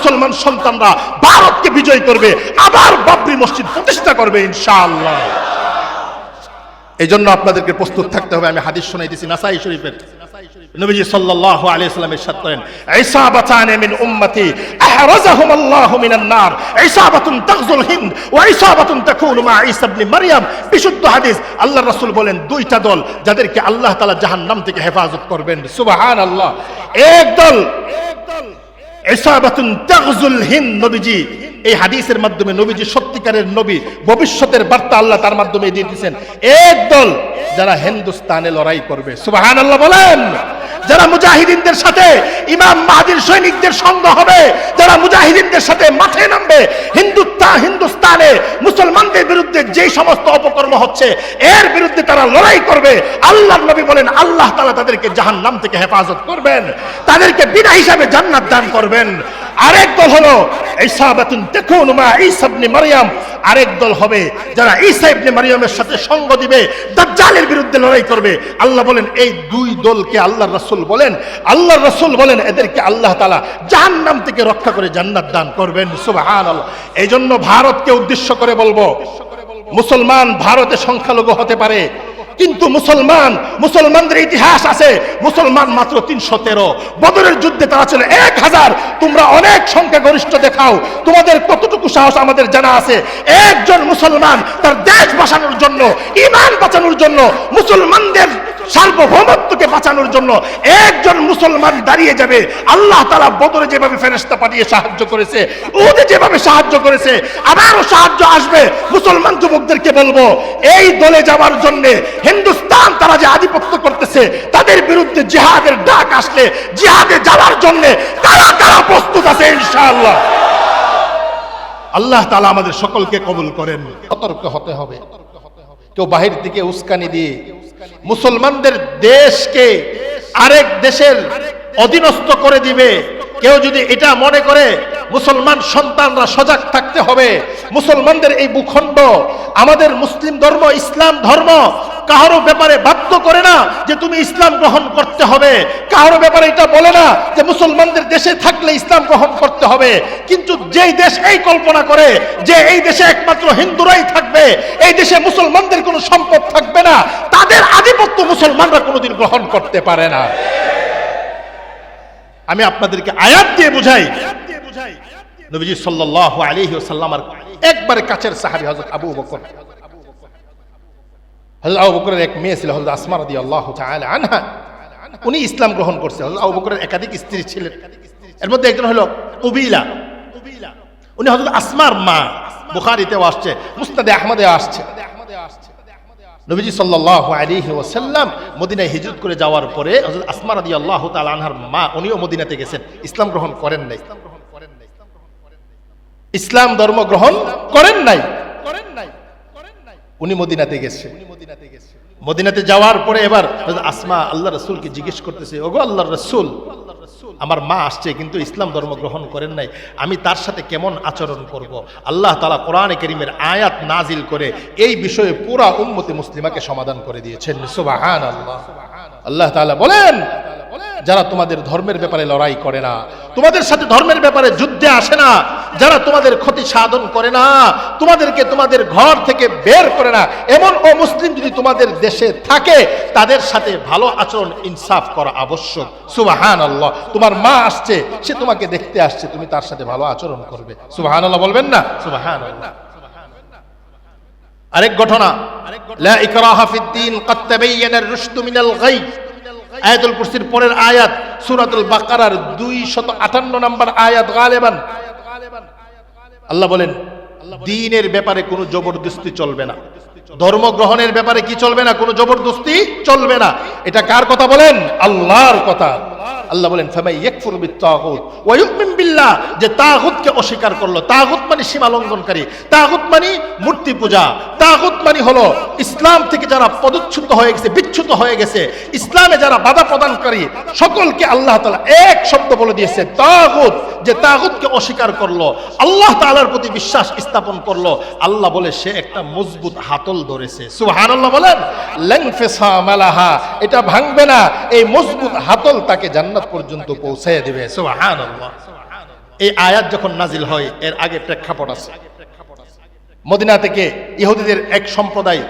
মুসলমান সন্তানরা ভারতকে বিজয় করবে, আবার বাবরি মসজিদ প্রতিষ্ঠা করবে, ইনশাআল্লাহ। এই জন্য আপনাদেরকে প্রস্তুত থাকতে হবে। আমি হাদিস শোনাইতেছি, নাসাই শরীফের। নবীজি সাল্লাল্লাহু আলাইহি সাল্লাম ইরশাদ করেন ইসাবাতান মিন উম্মতি, আহরাজাহুম আল্লাহু মিনান নার ইসাবাতুন তাগজুল হিন্দ, ওয়া ইসাবাতুন তাকুনু মা ঈসা ইবনে মারইয়াম বিশুদ্ধ হাদিস, আল্লাহর রাসূল বলেন, দুইটা দল যাদেরকে আল্লাহ তাআলা জাহান্নাম থেকে হেফাজত করবেন। সুবহানাল্লাহ। এক দল ইসাবাতুন তাগজুল হিন্দ নবীজি এই হাদিসের মাধ্যমে নবীজি সত্যিকারের নবী, ভবিষ্যতের বার্তা আল্লাহ তার মাধ্যমে দিয়ে দিয়েছেন। এক দল যারা হিন্দুস্তানে লড়াই করবে। সুবহানাল্লাহ বলেন। যারা মুজাহিদিনদের সাথে ইমাম মাহাদির সৈনিকদের সঙ্গ হবে, যারা মুজাহিদিনদের সাথে মাঠে নামবে হিন্দুস্তান হিন্দুস্তানে মুসলমানদের বিরুদ্ধে যেই সমস্ত অপকর্ম হচ্ছে, এর বিরুদ্ধে তারা লড়াই করবে। আল্লাহ নবী বলেন, আল্লাহ তাআলা তাদেরকে জাহান্নাম থেকে হেফাজত করবেন। তাদেরকে বিনা হিসাবে জান্নাত দান করবেন। আরেক দল হলো দেখুন মা আরেক দল হবে যারা ঈসা ইবনে মারইয়ামের সাথে সঙ্গ দিবে, দাজ্জালের বিরুদ্ধে লড়াই করবে। আল্লাহ বলেন, এই দুই দলকে আল্লাহর রাসূল বলেন। আল্লাহর রাসূল বলেন, এদেরকে আল্লাহ তাআলা জাহান্নাম থেকে রক্ষা করে জান্নাত দান করবেন। সুবহানাল্লাহ। এই জন্য ভারতকে উদ্দেশ্য করে বলব, মুসলমান ভারতে সংখ্যালঘু হতে পারে কিন্তু মুসলমান, মুসলমানদের ইতিহাস আছে। মুসলমান মাত্র তিনশো তেরো। বদরের যুদ্ধে তারা ছিল এক হাজার। তোমরা অনেক সংখ্যা গরিষ্ঠ দেখাও। তোমাদের কতটুকু সাহস আমাদের জানা আছে? একজন মুসলমান তার দেশ বাঁচানোর জন্য, ইমান বাঁচানোর জন্য, মুসলমানদের সার্বভৌমত্বকে বাঁচানোর জন্য একজন মুসলমান দাঁড়িয়ে যাবে। আল্লাহ তারা বদরে যেভাবে ফেরেস্তা পাঠিয়ে সাহায্য করেছে ওদের যেভাবে সাহায্য করেছে, আবারও সাহায্য আসবে। মুসলমান যুবকদেরকে বলব, এই দলে যাওয়ার জন্য হিন্দুস্তান তারা যে আধিপত্য করতেছে, তাদের বিরুদ্ধে জিহাদের ডাক আসলে জিহাদে যাওয়ার জন্য তারা তারা প্রস্তুত আছে ইনশাআল্লাহ। আল্লাহ তালা আমাদের সকলকে কবুল করেন। সতর্ক হতে হবে। কেউ বাহির থেকে উস্কানি দিয়ে মুসলমানদের দেশকে আরেক দেশের অধীনস্থ করে দিবে। কেউ যদি এটা মনে করে, মুসলমান সন্তানরা সজাগ থাকতে হবে। মুসলমানদের এই ভূখণ্ড, আমাদের মুসলিম ধর্ম, ইসলাম ধর্ম কারও ব্যাপারে বাধ্য করে না যে তুমি ইসলাম গ্রহণ করতে হবে। কারও ব্যাপারে এটা বলে না যে মুসলমানদের দেশে থাকলে ইসলাম গ্রহণ করতে হবে। কিন্তু যেই দেশ এই কল্পনা করে যে এই দেশে একমাত্র হিন্দুরাই থাকবে, এই দেশে মুসলমানদের কোনো সম্পদ থাকবে না, তাদের আধিপত্য মুসলমানরা কোনোদিন গ্রহণ করতে পারে না। আমি আপনাদেরকে আয়াত দিয়ে বুঝাই। নবীজি সাল্লাল্লাহু আলাইহি ওয়াসাল্লামার একবারে কাছের সাহাবী হযরত আবু বকর। হযরত আবু বকরের এক মেয়ে ছিল, হযরত আসমা রাদিয়াল্লাহু তাআলা আনহা। উনি ইসলাম গ্রহণ করছে। হযরত আবু বকরের একাধিক স্ত্রী ছিলেন। এর মধ্যে একজন হলো কুবিলা উনি হযরত আসমার মা। বুখারীতেও আসছে, মুসনাদে আহমদে আসছে। নবীজি সাল্লাল্লাহু আলাইহি ওয়াসাল্লাম মদিনায় হিজরত করে যাওয়ার পরে হযরত আসমা রাদিয়াল্লাহু তাআলা আনহার মা, উনিও মদিনাতে গেছেন। ইসলাম গ্রহণ করেন নাই। ইসলাম ধর্ম গ্রহণ করেন নাই। করেন নাই উনি মদিনাতে গেছে। মদিনাতে যাওয়ার পরে এবার আসমা আল্লাহ রসুলকে জিজ্ঞেস করতেছে, ওগো আল্লাহ রসুল আমার মা আসছে, কিন্তু ইসলাম ধর্ম গ্রহণ করেন নাই। আমি তার সাথে কেমন আচরণ করব? আল্লাহ তালা কোরআনে করিমের আয়াত নাজিল করে এই বিষয়ে পুরা উন্মতি মুসলিমাকে সমাধান করে দিয়েছেন। সুবাহান আল্লাহ আল্লাহ তালা বলেন, যারা তোমাদের ধর্মের ব্যাপারে লড়াই করে না, তোমাদের সাথে ধর্মের ব্যাপারে যুদ্ধে আসে না যারা তোমাদের ক্ষতি সাধন করে না, তোমাদেরকে তোমাদের ঘর থেকে বের করে না, এমন ও মুসলিম যদি তোমাদের দেশে থাকে, তাদের সাথে ভালো আচরণ, ইনসাফ করা আবশ্যক। সুবাহান আল্লাহ তোমার মা আসছে, সে তোমাকে দেখতে আসছে, তুমি তার সাথে ভালো আচরণ করবে। সুবাহান আল্লাহ বলবেন না? সুবাহান আল্লাহ আরেক ঘটনা। লা ইকরাহা তাবায়্যানা আর-রুশদু মিনাল গাই। আয়াতুল কুরসির পরের আয়াত, সূরাতুল বাকারার 258 নম্বর আয়াত আল্লাহ বলেন, দিনের ব্যাপারে কোনো জবরদস্তি চলবে না। ধর্ম গ্রহণের ব্যাপারে কি চলবে না? কোনো জবরদস্তি চলবে না। এটা কার কথা বলেন? আল্লাহর কথা। আল্লাহ বলেন, ফামাই ইয়াকফুর বিত্তাগুত ওয়া ইউমিন বিল্লাহ যে তাগুতকে অস্বীকার করল। তাগুত মানে সীমা লঙ্ঘনকারী। তাগুত মানে মূর্তি পূজা। তাগুত মানে হলো ইসলাম থেকে যারা পদচ্যুত হয়ে গেছে, বিচ্যুত হয়ে গেছে, ইসলামে যারা বাধা প্রদানকারী, সকলকে আল্লাহ তাআলা এক শব্দ বলে দিয়েছে, তাগুত যে তাগুতকে অস্বীকার করল। আল্লাহ তাআলার প্রতি বিশ্বাস স্থাপন করল। আল্লাহ বলে, সে একটা মজবুত হাতল ধরেছে। সুবহানাল্লাহ বলেন, লাংফিসা মালাহা এটা ভাঙবে না। এই মজবুত হাতল তাকে জান্নাত পর্যন্ত পৌঁছে দেবে। এই আয়াত যখন নাজিল হয়, এর আগে প্রেক্ষাপট আছে। মদিনা থেকে ইহুদিদের এক সম্প্রদায়,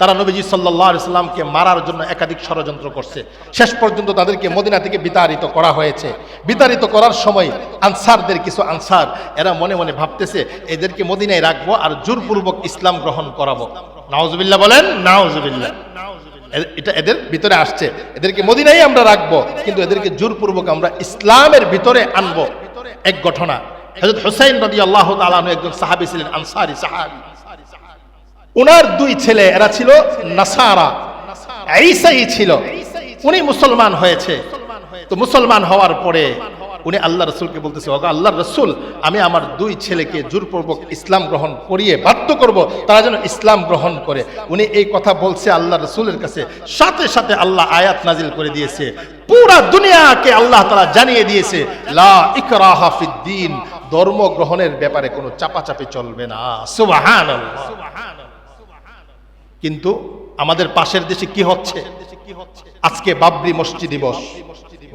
তারা নবীজি সাল্লাহ ইসলামকে মারার জন্য একাধিক ষড়যন্ত্র করছে। শেষ পর্যন্ত তাদেরকে মদিনা থেকে বিতাড়িত করা হয়েছে। বিতাড়িত করার সময় আনসারদের কিছু আনসার, এরা মনে মনে ভাবতেছে, এদেরকে মদিনায় রাখব আর জোরপূর্বক ইসলাম গ্রহণ করাবো। নাওজবিল্লা বলেন নাওজবিল্লা এটা এদের ভিতরে আসছে। এদেরকে মদিনাই আমরা রাখব, কিন্তু এদেরকে জোরপূর্বক আমরা ইসলামের ভিতরে আনব। এক ঘটনা, হযরত হুসাইন রাদিয়াল্লাহু তাআলা আনহু একজন সাহাবী ছিলেন, আনসারী সাহাবী। উনার দুই ছেলে, এরা ছিল নাসারা। ছিল। উনি মুসলমান হয়েছে। তো মুসলমান হওয়ার পরে উনি আল্লাহ রসুলকে বলতেছে, ওগো আল্লাহ রসুল, আমি আমার দুই ছেলেকে জোরপূর্বক ইসলাম গ্রহণ করিয়ে বাধ্য করব। তারা যেন ইসলাম গ্রহণ করে। উনি এই কথা বলছে আল্লাহ রসুলের কাছে। সাথে সাথে আল্লাহ আয়াত নাজিল করে দিয়েছে। পুরা দুনিয়াকে আল্লাহ তারা জানিয়ে দিয়েছে, লা ইকরাহা ফিদ্দিন ধর্ম গ্রহণের ব্যাপারে কোনো চাপাচাপি চলবে না। সুবহানাল্লাহ। কিন্তু আমাদের পাশের দেশে কি হচ্ছে? আজকে বাবরি মসজিদ দিবস।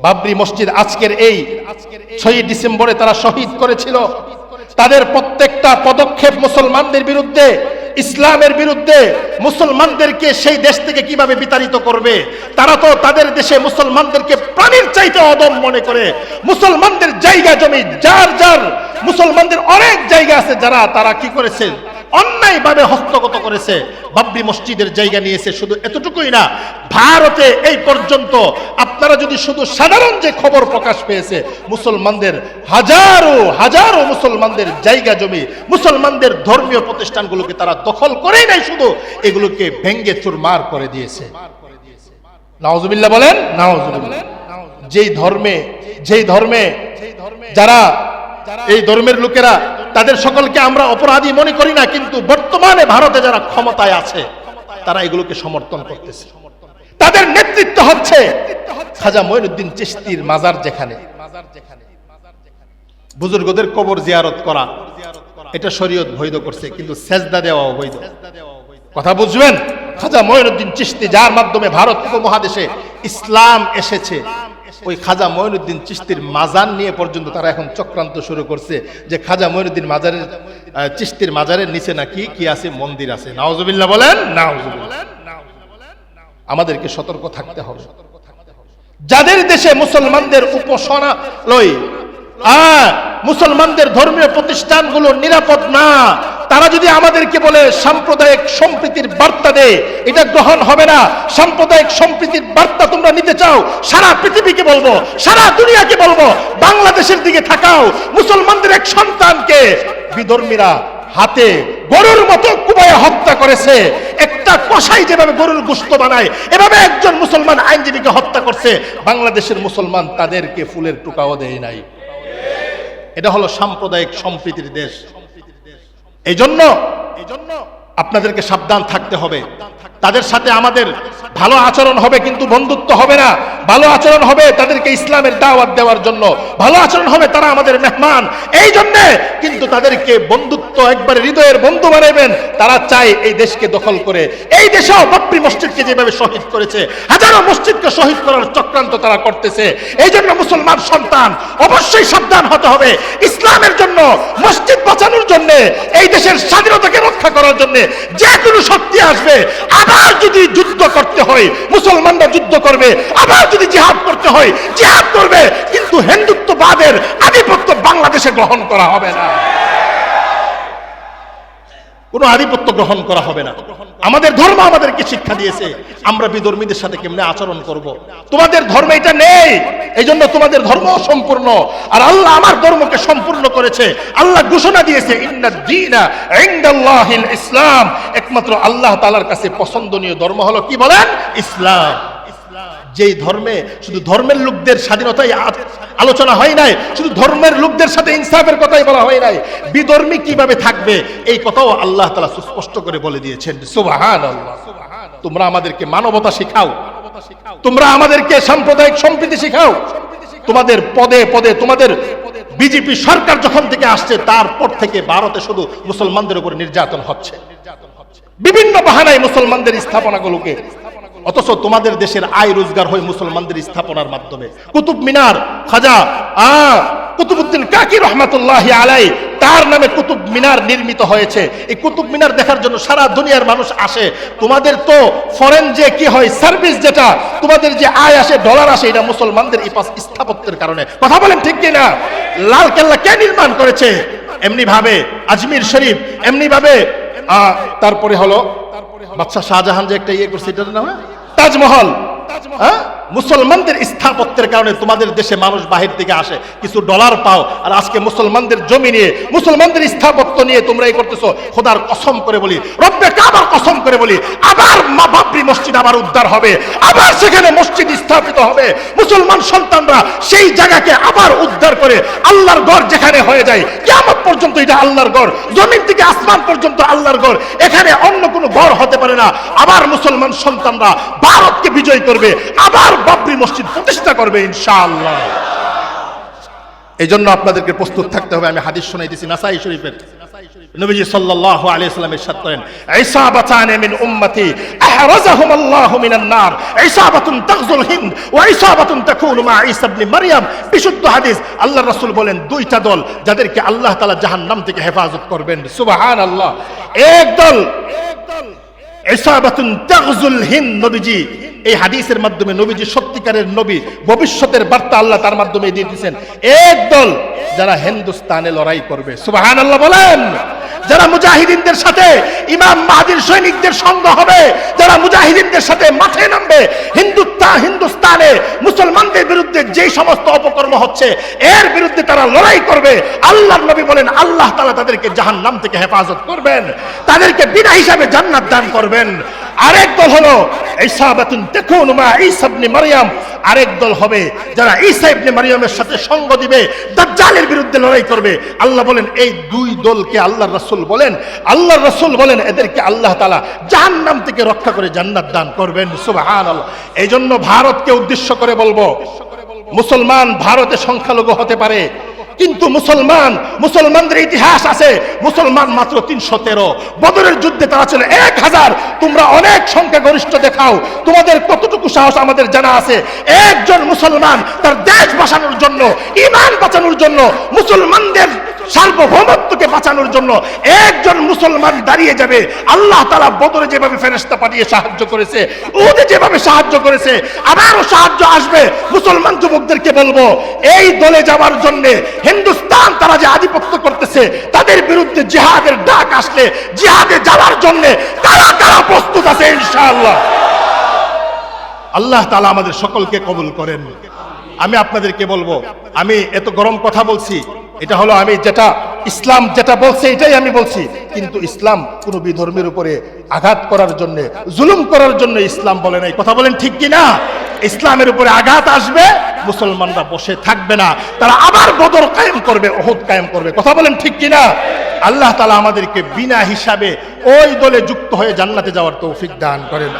বাবরি মসজিদ আজকের এই ছয়ই ডিসেম্বরে তারা শহীদ করেছিল। তাদের প্রত্যেকটা পদক্ষেপ মুসলমানদের বিরুদ্ধে, ইসলামের বিরুদ্ধে মুসলমানদেরকে সেই দেশ থেকে কীভাবে বিতাড়িত করবে? তারা তো তাদের দেশে মুসলমানদেরকে প্রাণীর চাইতে অদম মনে করে। মুসলমানদের জায়গা জমি, যার যার মুসলমানদের অনেক জায়গা আছে যারা তারা কি করেছে? অন্যায়ভাবে হস্তগত করেছে। বাবরি মসজিদের জায়গা নিয়েছে শুধু এতটুকুই না, ভারতে এই পর্যন্ত আপনারা যদি শুধু সাধারণ যে খবর প্রকাশ পেয়েছে, মুসলমানদের হাজারো হাজারো মুসলমানদের জায়গা জমি, মুসলমানদের ধর্মীয় প্রতিষ্ঠানগুলোকে তারা দখল করেই নাই শুধু, এগুলোকে ভেঙ্গে চুরমার করে দিয়েছে। নাওজুবিল্লাহ বলেন, নাওজুবিল্লাহ। যেই ধর্মে যেই ধর্মে যারা এই ধর্মের লোকেরা, তাদের সকলকে আমরা অপরাধী মনে করি না, কিন্তু বর্তমানে ভারতে যারা ক্ষমতায় আছে, তারা এগুলোকে সমর্থন করতেছে। তাদের নেতৃত্ব হচ্ছে খাজা মঈনুদ্দিন চিশতির মাজার যেখানে। বুজুর্গদের কবর জিয়ারত করা, এটা শরীয়ত বৈধ করছে, কিন্তু সেজদা দেওয়া অবৈধ। কথা বুঝবেন? খাজা মঈনুদ্দিন চিশতি যার মাধ্যমে ভারত উপমহাদেশে ইসলাম এসেছে ওই খাজা মঈনুদ্দিন চিস্তির মাজার নিয়ে পর্যন্ত তারা এখন চক্রান্ত শুরু করছে যে খাজা মঈনুদ্দিন মাজারের চিস্তির মাজারের নিচে নাকি কি আছে মন্দির আছে। নাওজুবিল্লাহ বলেন নাওজুবিল্লাহ আমাদেরকে সতর্ক থাকতে হবে। যাদের দেশে মুসলমানদের উপাসনালয় আহ, মুসলমানদের ধর্মীয় প্রতিষ্ঠানগুলো নিরাপদ না তারা যদি আমাদেরকে বলে সাম্প্রদায়িক সম্প্রীতির বার্তা দেয় এটা গ্রহণ হবে না। সাম্প্রদায়িক সম্প্রীতির বার্তা তোমরা নিতে চাও, সারা পৃথিবীকে বলব, সারা দুনিয়াকে বলব, বাংলাদেশের দিকে থাকাও, মুসলমানদের এক সন্তানকে বিধর্মীরা হাতে গরুর মতো কুবায় হত্যা করেছে। একটা কষাই যেভাবে গরুর গোস্ত বানায়, এভাবে একজন মুসলমান আইনজীবীকে হত্যা করছে, বাংলাদেশের মুসলমান তাদেরকে ফুলের টুকাও দেয় নাই। এটা হলো সাম্প্রদায়িক সম্প্রীতির দেশ। এই জন্য আপনাদেরকে সাবধান থাকতে হবে। তাদের সাথে আমাদের ভালো আচরণ হবে কিন্তু বন্ধুত্ব হবে না। ভালো আচরণ হবে তাদেরকে ইসলামের দাওয়াত দেওয়ার জন্য। ভালো আচরণ হবে তারা আমাদের মেহমান। এই জন্যে কিন্তু তাদেরকে বন্ধুত্ব একবারে হৃদয়ের বন্ধু বানাইবেন। তারা চায় এই দেশকে দখল করে। এই দেশেও বাপ্পি মসজিদকে যেভাবে শহীদ করেছে, হাজারো মসজিদকে শহীদ করার চক্রান্ত তারা করতেছে। এই জন্য মুসলমান সন্তান অবশ্যই সাবধান হতে হবে। ইসলামের জন্য মসজিদ বাঁচানোর জন্য এই দেশের স্বাধীনতাকে রক্ষা করার জন্য যে কোনো শক্তি আসবে। আবার যদি যুদ্ধ করতে হয়, মুসলমানরা যুদ্ধ করবে, আবার যদি জিহাদ করতে হয়, জিহাদ করবে, কিন্তু হিন্দুত্ববাদের আধিপত্য বাংলাদেশে গ্রহণ করা হবে না। কোনো আধিপত্য গ্রহণ করা হবে না। আমাদের ধর্ম আমাদেরকে শিক্ষা দিয়েছে। আমরা বিধর্মীদের সাথে কেমনে আচরণ করব। তোমাদের ধর্মে এটা নেই। এই জন্য তোমাদের ধর্ম সম্পূর্ণ আর আল্লাহ আমার ধর্মকে সম্পূর্ণ করেছে। আল্লাহ ঘোষণা দিয়েছে ইসলাম। একমাত্র আল্লাহ তালার কাছে পছন্দনীয় ধর্ম হলো কি বলেন? ইসলাম। যেই ধর্মে, শুধু ধর্মের লোকদের স্বাধীনতাই আলোচনা হয় নাই, শুধু ধর্মের লোকদের সাথে ইনসাফের কথাই বলা হয় নাই। বিধর্মী কীভাবে থাকবে? এই কথাও আল্লাহ তালা সুস্পষ্ট করে বলে দিয়েছেন সুবাহান তোমরা আমাদেরকে মানবতা শিখাও। তোমরা আমাদেরকে সাম্প্রদায়িক সম্প্রীতি শিখাও। তোমাদের পদে পদে, তোমাদের বিজেপি সরকার যখন থেকে আসছে, তারপর থেকে ভারতে শুধু মুসলমানদের উপর নির্যাতন হচ্ছে। বিভিন্ন বাহানায় মুসলমানদের স্থাপনাগুলোকে অথচ তোমাদের দেশের আয় রোজগার হয় মুসলমানদের স্থাপনার মাধ্যমে। কুতুব মিনার, খাজা, আ কুতুবুদ্দিন কাকি রহমাতুল্লাহ আলাই, তার নামে কুতুব মিনার নির্মিত হয়েছে। এই কুতুব মিনার দেখার জন্য সারা দুনিয়ার মানুষ আসে। তোমাদের তো ফরেন যে কি হয় সার্ভিস যেটা, তোমাদের যে আয় আসে ডলার আসে, এটা মুসলমানদের স্থাপত্যের কারণে। কথা বলেন ঠিক কিনা? লাল কেল্লা কে নির্মাণ করেছে? এমনি ভাবে আজমির শরীফ এমনি ভাবে তারপরে হলো, বাদশাহ শাহজাহান যে একটা ইয়ে করছে, এটার নাম তাজমহল। হ্যাঁ? মুসলমানদের স্থাপত্যের কারণে তোমাদের দেশে মানুষ বাহির থেকে আসে কিছু ডলার পাও আর আজকে মুসলমানদের জমি নিয়ে মুসলমানদের স্থাপত্য নিয়ে তোমরা এই করতেছো খোদার কসম করে বলি রব্বে কাবার কসম করে বলি আবার মা বাবরি মসজিদ আবার উদ্ধার হবে আবার সেখানে মসজিদ স্থাপিত হবে। মুসলমান সন্তানরা সেই জায়গাকে আবার উদ্ধার করে আল্লাহর ঘর যেখানে হয়ে যায় কেমন পর্যন্ত এটা আল্লাহর ঘর। জমিন থেকে আসমান পর্যন্ত আল্লাহর ঘর। এখানে অন্য কোনো ঘর হতে পারে না। আবার মুসলমান সন্তানরা ভারতকে বিজয় করবে। আবার বাবরি মসজিদ প্রতিষ্ঠা করবে, ইনশাআল্লাহ। এই জন্য আপনাদেরকে প্রস্তুত থাকতে হবে। আমি হাদিস শোনাইতেছি নাসাই শরীফের। নবীজি সাল্লাল্লাহু আলাইহি সাল্লাম ইরশাদ করেন, ইসাবাতান মিন উম্মতি আহরাজাহুম আল্লাহু মিনান নার। ইসাবাতুন তাগজুল হিন্দ ওয়া ইসাবাতুন তাকুনু মা ঈসা ইবনে মারইয়াম। বিশুদ্ধ হাদিস। আল্লাহর রাসূল বলেন, দুইটা দল যাদেরকে আল্লাহ তাআলা জাহান্নাম থেকে হেফাজত করবেন। সুবহানাল্লাহ। এক দল, ইসাবাতুন তাগজুল হিন্দ, নবীজি। এই হাদিসের মাধ্যমে নবীজি সত্যিকারের নবী, ভবিষ্যতের বার্তা আল্লাহ তার মাধ্যমে দিয়ে দিয়েছেন। এক দল যারা হিন্দুস্তানে লড়াই করবে। সুবাহান আল্লাহ বলেন। যারা মুজাহিদিনদের সাথে, ইমাম মাহাদির সৈনিকদের সঙ্গ হবে, যারা মুজাহিদিনদের সাথে মাঠে নামবে, হিন্দুত্বা হিন্দুস্তানে মুসলমানদের বিরুদ্ধে যে সমস্ত অপকর্ম হচ্ছে, এর বিরুদ্ধে তারা লড়াই করবে। আল্লাহ নবী বলেন, আল্লাহ তালা তাদেরকে জাহান নাম থেকে হেফাজত করবেন। তাদেরকে বিনা হিসাবে জান্নাত দান করবেন। আরেক দল হলো তাকুনু মা ঈসা ইবনে মারইয়াম আরেক দল হবে যারা ঈসা ইবনে মারইয়ামের সাথে সঙ্গ দিবে, দাজ্জালের বিরুদ্ধে লড়াই করবে। আল্লাহ বলেন, এই দুই দলকে আল্লাহর রাসূল বলেন। আল্লাহর রাসূল বলেন, এদেরকে আল্লাহ তাআলা জাহান্নাম থেকে রক্ষা করে জান্নাত দান করবেন। সুবহানাল্লাহ। এই জন্য ভারতকে উদ্দেশ্য করে বলব, মুসলমান ভারতে সংখ্যালঘু হতে পারে কিন্তু মুসলমান, মুসলমানদের ইতিহাস আছে, মুসলমান মাত্র তিনশো তেরো। বদরের যুদ্ধে তারা ছিল এক হাজার। তোমরা অনেক সংখ্যা গরিষ্ঠ দেখাও। তোমাদের কতটুকু সাহস আমাদের জানা আছে? একজন মুসলমান তার দেশ বাঁচানোর জন্য, ইমান বাঁচানোর জন্য, মুসলমানদের সার্বভৌমত্বকে বাঁচানোর জন্য একজন মুসলমান দাঁড়িয়ে যাবে। আল্লাহ তালা বদরে যেভাবে ফেরেস্তা পাঠিয়ে সাহায্য করেছে ওদের যেভাবে সাহায্য করেছে, আবারও সাহায্য আসবে। মুসলমান যুবকদেরকে বলব, এই দলে যাওয়ার জন্য হিন্দুস্তান তারা যে আধিপত্য করতেছে, তাদের বিরুদ্ধে জিহাদের ডাক আসলে জিহাদে যাওয়ার জন্য তারা তারা প্রস্তুত আছে ইনশাআল্লাহ। আল্লাহ তালা আমাদের সকলকে কবুল করেন। আমি আপনাদেরকে বলব, আমি এত গরম কথা বলছি, এটা হলো আমি যেটা ইসলাম যেটা বলছে, এটাই আমি বলছি। কিন্তু ইসলাম কোন বিধর্মের উপরে আঘাত করার জন্য, জুলুম করার জন্য ইসলাম বলে নাই। কথা বলেন ঠিক কি না ইসলামের উপরে আঘাত আসবে, মুসলমানরা বসে থাকবে না। তারা আবার বদর কায়েম করবে ওহুদ কায়েম করবে। কথা বলেন ঠিক কি না আল্লাহ তালা আমাদেরকে বিনা হিসাবে ওই দলে যুক্ত হয়ে জান্নাতে যাওয়ার তৌফিক দান করেন।